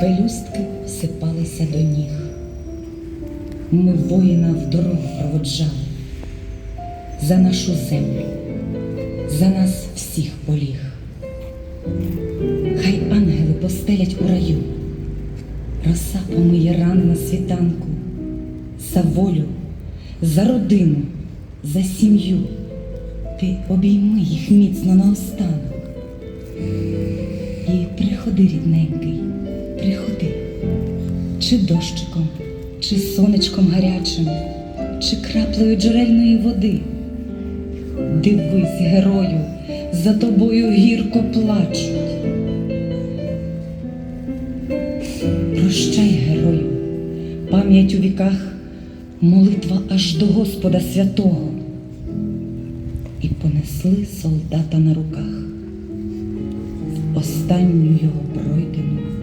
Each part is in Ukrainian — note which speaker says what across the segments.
Speaker 1: пелюстки всипалися до ніг. Ми воїна в дорогу проводжали за нашу землю, за нас всіх поліг. Хай ангели постелять у раю, роса помиє рани на світанку, за волю, за родину, за сім'ю. Ти обійми їх міцно наостанок. І приходи, рідненький, приходи, чи дощиком, чи сонечком гарячим, чи краплею джерельної води. Дивись, герою, за тобою гірко плачуть. Прощай, герою, пам'ять у віках, молитва аж до Господа святого. І понесли солдата на руках останню його пройдену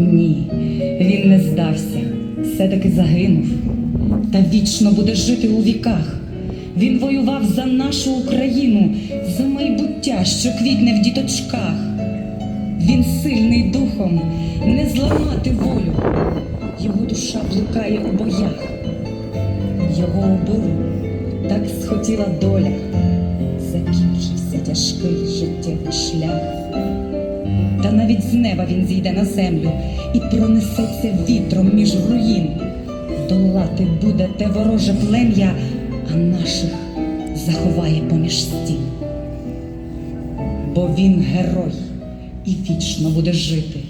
Speaker 1: Ні, він не здався, все-таки загинув, та вічно буде жити у віках. Він воював за нашу Україну, за майбуття, що квітне в діточках. Він сильний духом, не зламати волю. Його душа блукає у боях. Його убили, так схотіла доля. Закінчився тяжкий життєвий шлях. Навіть з неба він зійде на землю і пронесеться вітром між руїн. Долати буде те вороже плем'я, а наших заховає поміж стін. Бо він герой і вічно буде жити.